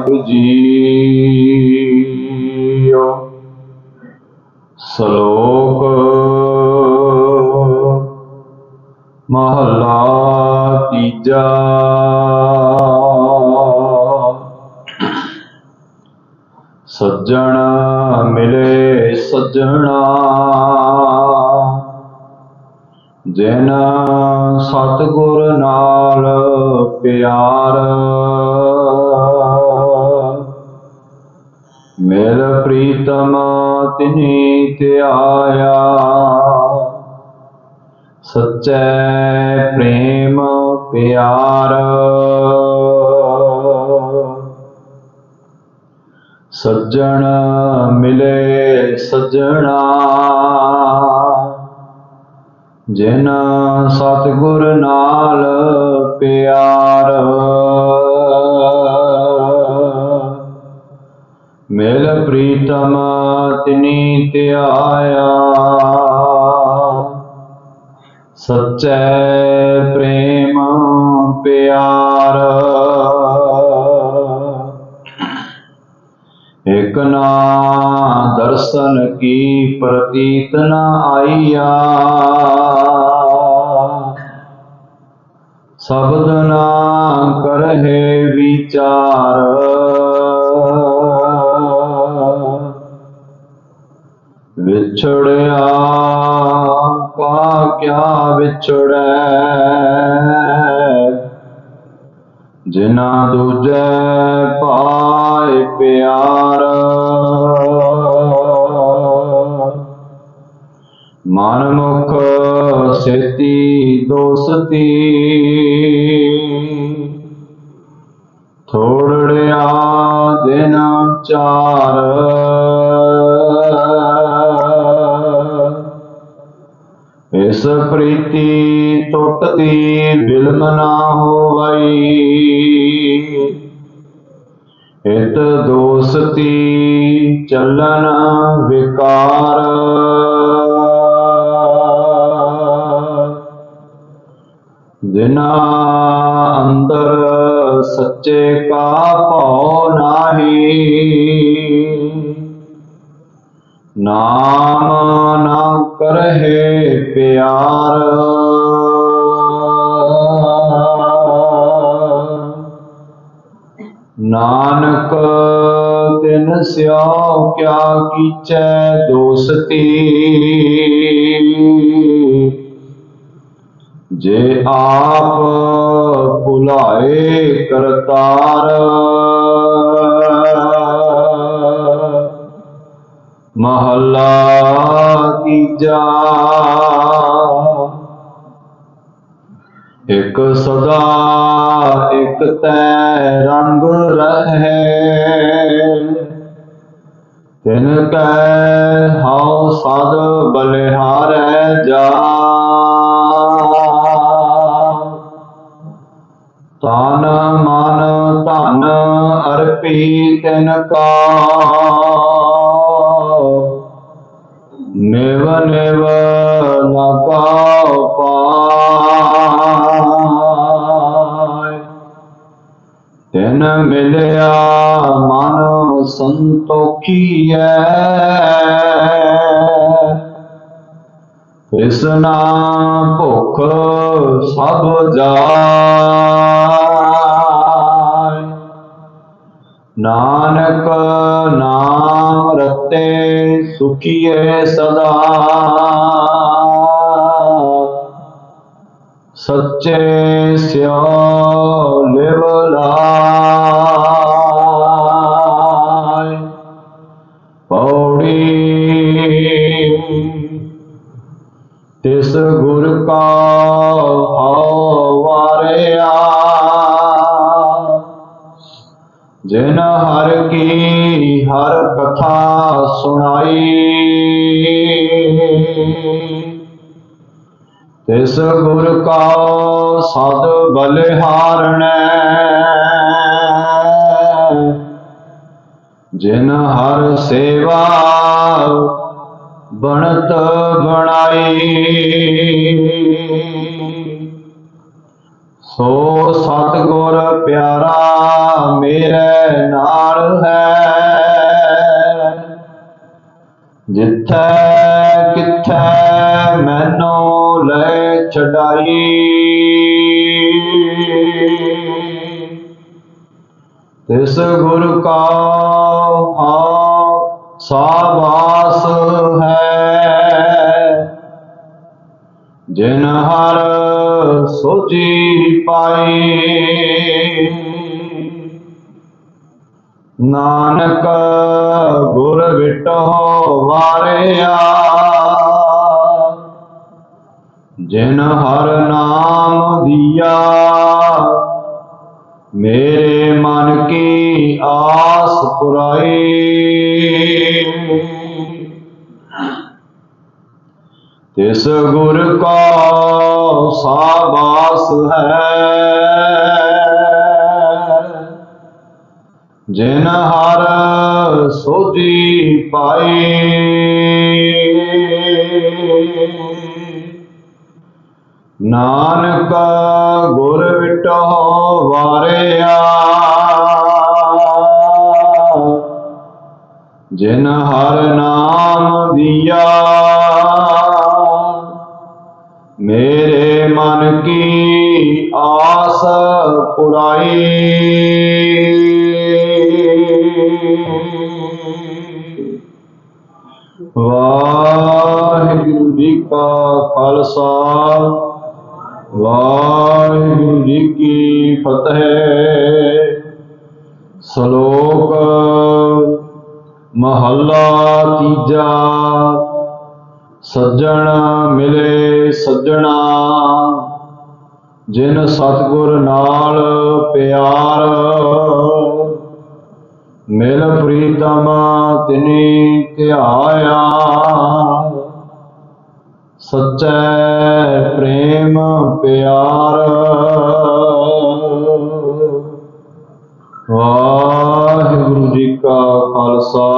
ਵਾਹਿਗੁਰੂ ਸ਼ਲੋਕ ਮਹਲਾ ਤੀਜਾ। ਸੱਜਣ ਮਿਲੇ ਸੱਜਣਾ। ਜਿਨ ਸਤਿਗੁਰ ਨਾਲ ਪਿਆਰ ਮਿਲ ਪ੍ਰੀਤਮ ਤਿਨੀ ਧਿਆਇਆ ਸੱਚੇ ਪ੍ਰੇਮ ਪਿਆਰ। ਸੱਜਣ ਮਿਲੇ ਸੱਜਣਾ। ਜਿਨ ਸਤਿਗੁਰ ਨਾਲ ਪਿਆਰ। ਪ੍ਰੀਤਮ ਤਿਨੀ ਧਿਆਇਆ। ਸੱਚੇ ਪ੍ਰੇਮ ਪਿਆਰ। ਇਕ ਨਾ ਦਰਸ਼ਨ ਕੀ ਪ੍ਰਤੀਤ ਨਾ ਆਈਆ। ਸ਼ਬਦ ਨਾ ਕਰਹਿ ਵਿਚਾਰ। ਵਿਛੜਿਆ ਕਾ ਕਿਆ ਵਿਛੜੈ? ਜਿਨਾ ਦੂਜੈ ਪਾਏ ਪਿਆਰ ਮਨ ਮੁਖ ਸੇਤੀ ਦੋਸਤੀ, ਥੋੜੜਿਆ ਦਿਨ ਚਾਰ। ਇਸ ਪ੍ਰੀਤੀ ਟੁੱਟਦੀ ਬਿਲਮ ਨਾ ਹੋਵਈ। ਇਤ ਦੋਸਤੀ ਚੱਲਨ ਵਿਕਾਰ। ਜਿਨਾ ਅੰਦਰ ਸੱਚੇ ਕਾ ਭਉ ਨਾਹੀ। ਨਾਮ ਕਰਹਿ ਪਿਆਰ। ਨਾਨਕ ਤਿਨ ਸਿਓ ਕਿਆ ਕੀਚੈ ਦੋਸਤੀ। ਜੇ ਆਪ ਭੁਲਾਏ ਕਰਤਾਰ ਮਹੱਲਾ ਤੀਜਾ ਇਕ ਸਦਾ, ਇਕ ਤੈ ਰੰਗ ਰਹੈ। ਤਿਨ ਕੈ ਹਉ ਸਦ ਬਲਿਹਾਰੈ ਜਾ। ਤਨ ਮਨ ਧਨ ਅਰਪੀ ਤਿਨ ਕਾ। ਨਿਵ ਨਿਵ ਲਗਾਉ ਪਾਇ ਤਿਨ ਮਿਲਿਆ ਮਨ ਸੰਤੋਖੀਐ। ਕ੍ਰਿਸ਼ਨਾ ਭੁਖ ਸਭ ਜਾਇ ਨਾਨਕ ਨਾਮ ਰਤੇ ਸੁਖੀਏ ਸਦਾ ਸੱਚੇ ਸਿਓ ਲਿਵ ਲਾਇ ਪੌੜੀ ਤਿਸ ਗੁਰ ਕਾ ਹਉ ਵਾਰਿਆ ਜਿਨ ਹਰ ਕਥਾ ਸੁਣਾਈ। ਤਿਸ ਗੁਰ ਕਾ ਸਦ ਬਲਿਹਾਰਣੈ ਜਿਨ ਹਰ ਸੇਵਾ ਬਣਤ ਬਣਾਈ। ਸੋ ਸਤਿਗੁਰ ਪਿਆਰਾ ਮੇਰੇ ਨਾਲ ਹੈ। ਜਿੱਥੈ ਕਿੱਥੈ ਮੈਨੂੰ ਲੈ ਛਡਾਈ। ਤਿਸ ਗੁਰ ਕਾ ਹਾਂ ਸਾਬਾਸ ਹੈ, ਜਿਨ ਹਰ ਸੋਚੀ ਪਾਈ। ਨਾਨਕ ਗੁਰ ਵਿਟੋ ਵਾਰਿਆ। ਜਿਨ ਹਰ ਨਾਮ ਦਿਆ, ਮੇਰੇ ਮਨ ਕੀ ਆਸ ਪੁਰਾਈ ਤਿਸ ਗੁਰ ਕਾ ਸਾਬਾਸ ਹੈ। ਜਿਨ ਹਰ ਸੋਜੀ ਪਾਈ ਨਾਨਕ ਗੁਰ ਵਿਟੋ ਵਾਰਿਆ। ਜਿਨ ਹਰ ਨਾਮ ਦਿਆ। ਮੇਰੇ ਮਨ ਕੀ ਆਸ ਪੁਰਾਈ। ਕਾ ਖਾਲਸਾ। ਵਾਹਿਗੁਰੂ ਜੀ ਕੀ ਫਤਿਹ। ਸ਼ਲੋਕ ਮਹੱਲਾ ਤੀਜਾ। ਸੱਜਣ ਮਿਲੇ ਸੱਜਣਾ। ਜਿਨ ਸਤਿਗੁਰ ਨਾਲ ਪਿਆਰ, ਮਿਲ ਪ੍ਰੀਤਮ ਤਿਨੀ ਧਿਆਇਆ। ਸੱਚੈ ਪ੍ਰੇਮ ਪਿਆਰ। ਵਾਹਿਗੁਰੂ ਜੀ ਕਾ ਖਾਲਸਾ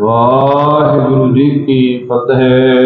ਵਾਹਿਗੁਰੂ ਜੀ ਕੀ ਫਤਿਹ।